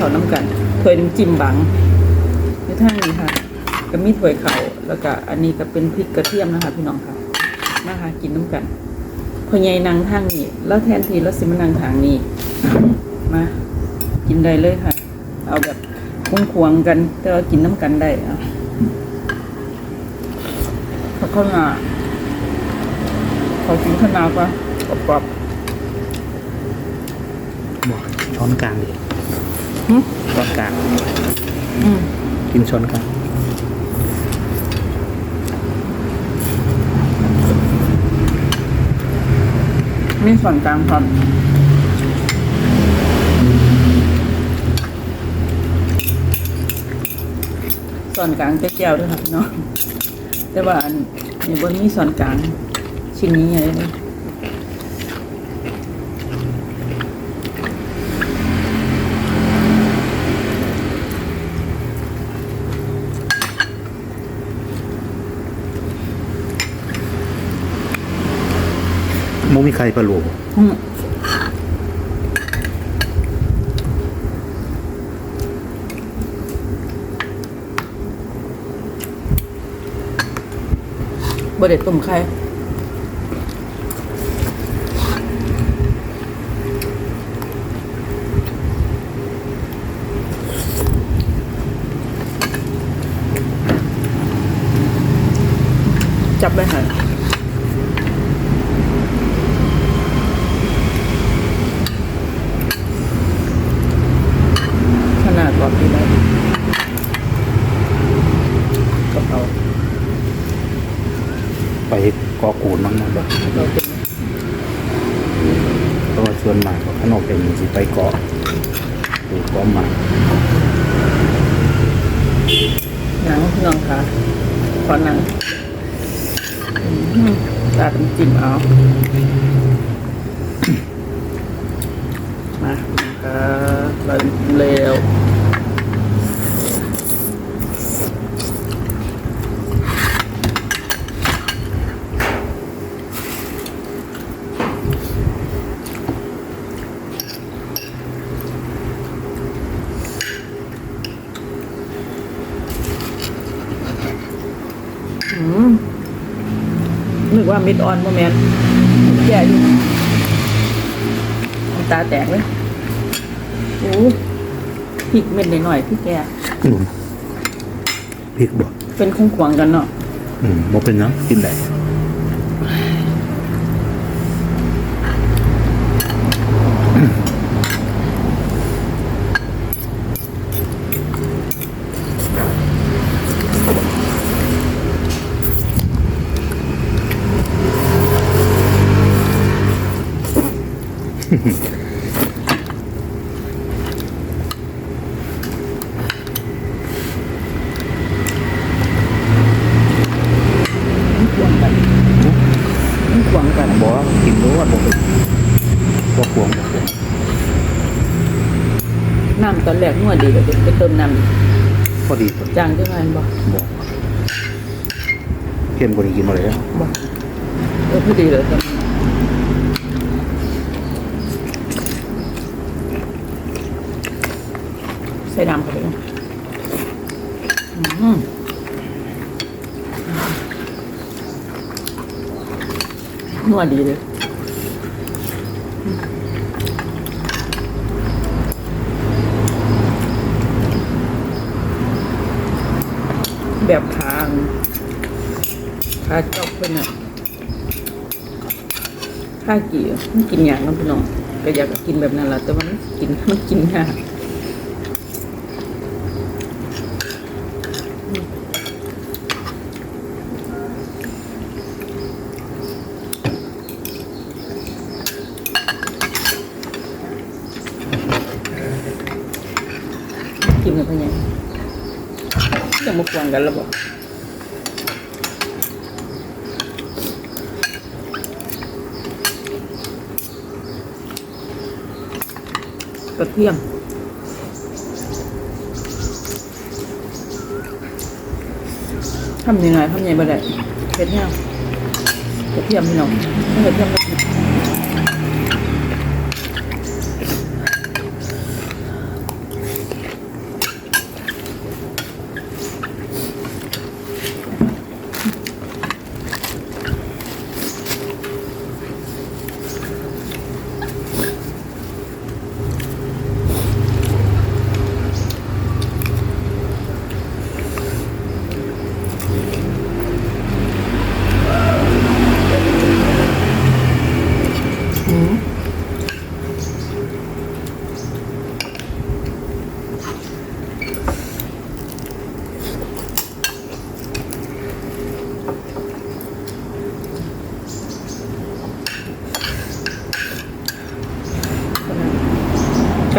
เขาน้ำกันถ้วยน้ำจิ้มบังในทางนี้ค่ะก็มีถ้วยเขาแล้วก็อันนี้ก็เป็นพริกกระเทียมนะคะพี่น้องค่ะมาหากินน้ำกันพอใหญ่นางทางนี้แล้วแทนทีแล้วสิมานั่งทางนี้มากินได้เลยค่ะ เอาแบบควงๆกันแต่ว่ากินน้ำกันได้อะขอข้าวหน้าขอกินข้าวหน้าก่อนกรอบบอกช้อนกลางดิๆ หึช้อนกลางอืมกินช้อนกลางมีส่วนกลางครับส่วนกลางจะแก้วด้วยครับเนาะแต่ว่าอันนี้บนมีส่วนกลางชิ้นนี้ใหญ่เลย มุมีใครปลาโลบ่อืมบไดต้มไข่จับไปหน่อยขนาดกรอบดีเลยกะเพรา ไปกอกูนมั้งนะเราเป็นเพราะว่าส่วนมากก็ขนมเป็นสิไปเกาะดูเกาะหมากหนังพี่น้องค่ะขอหนังอืมตาดจิ้มเอามาเออเราเร็ว ว่ามิดออนโมเมนต์แก่อยู่น้ำตาแตกเลยโอ้พริกเม็ดหน่อยๆพี่แกอืมพริกบ่เป็นคงขวางๆกันเนาะ อืมบ่เป็นหยังกินได้ ขวางกันมันขวางกันบ่ว่ากินรู้ว่าบ่เป็นบ่ควงบ่เป็นน้ำตอนแรกนวดดีเลยไปเติมน้พอดีพอดีำจางจังไงบ่บ่เข้มกว่านี้กินบ่ได้แล้วบ่เออพอดีเลยตอนใส่น้ำไปเลยอืมนัวดีเลยแบบทางขาจอกเพื่อนอะข้ากี่มันกินอย่างน้องพี่น้องก็อยากกินแบบนั้นแหละแต่ว่ามันกินมันกินยากกิ นแบบนี้จะมากวนกันแล้วบอกกระเทียมทำยังไงทำยังไงบ่ได้เผ็ดแห้งกระเทียมพี่น้องกระเทียมก็กิน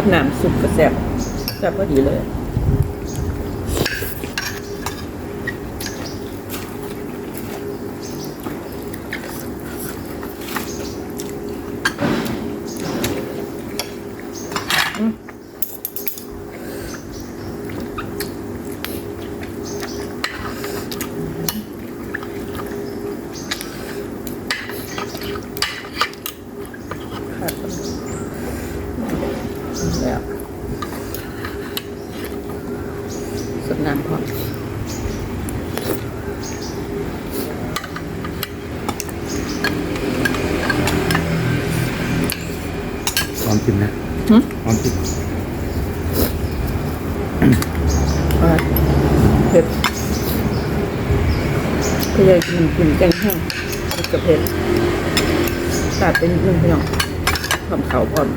กับน้ำซุปกระแซ่บแซ่บพอดีเลย อืมครับแล้ว สดน้ำพอพร้อมกินนะหึพร้อมกินว่าเผ็ดก็เลยกินกินแกงแห้งเผ็ดกับเผ็ดตัดเป็นนิดนึงพี่น้องความเขาวพร้อม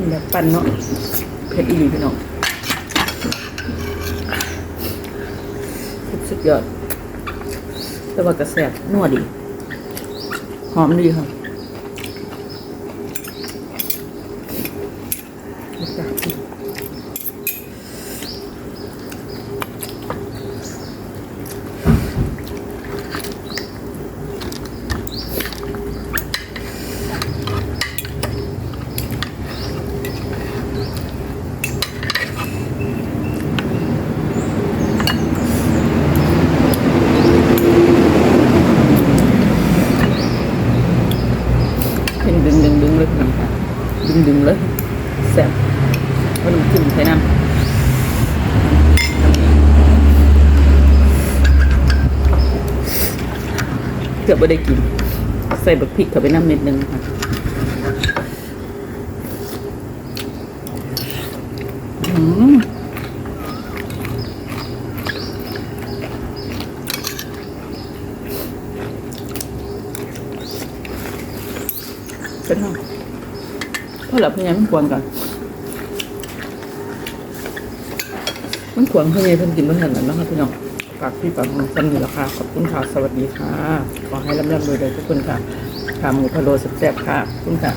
กินแบบปั่นเนาะเผ็ดอีหลีพี่น้องสุดยอด แต่ว่ากระแสบนัวดี หอมดีค่ะเห็นดึงดึงดึงเลยพี่น้องค่ะดึงดึง เลยแซ่บวันนี้จิ้มใส่น้ำเกือบไม่ได้กิน ใส่บักพริกเข้าไปน้ำเม็ดหนึ่งค่ะอืมเป็นห้อง หลับเพยายามมันควรก่อนมันควรพยายามเพิ่นกินเพื่อไหร่แล้วนะคะพี่น้องฝากพี่ฝากน้องสนิทราคาขอบคุณค่ะ สวัสดีค่ะ ขอให้ร่ำรวยๆทุกคนค่ะขาหมูพะโล้แซ่บค่ะ ขอบคุณค่ะ